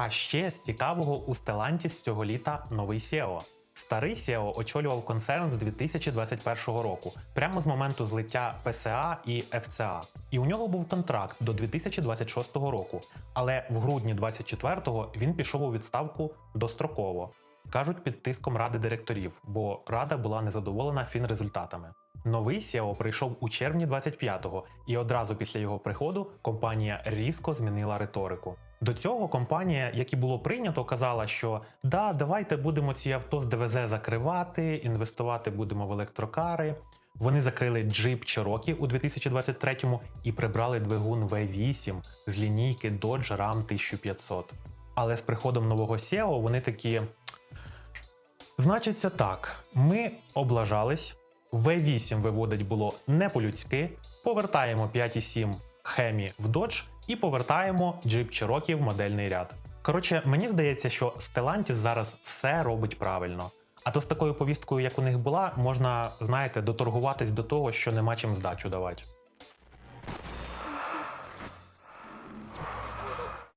А ще з цікавого у Stellantis цього літа новий SEO. Старий SEO очолював концерн з 2021 року, прямо з моменту злиття ПСА і ФЦА. І у нього був контракт до 2026 року, але в грудні 24-го він пішов у відставку достроково. Кажуть, під тиском ради директорів, бо рада була незадоволена фінрезультатами. Новий SEO прийшов у червні 25-го, і одразу після його приходу компанія різко змінила риторику. До цього компанія, як і було прийнято, казала, що да, давайте будемо ці авто з ДВЗ закривати, інвестувати будемо в електрокари. Вони закрили Jeep Cherokee у 2023-му і прибрали двигун V8 з лінійки Dodge Ram 1500. Але з приходом нового SEO вони такі. Значиться так, ми облажались, V8 виводить було не по-людськи, повертаємо 5.7 Хемі в Dodge і повертаємо Jeep Cherokee в модельний ряд. Коротше, мені здається, що Stellantis зараз все робить правильно. А то з такою повісткою, як у них була, можна, знаєте, доторгуватись до того, що нема чим здачу давати.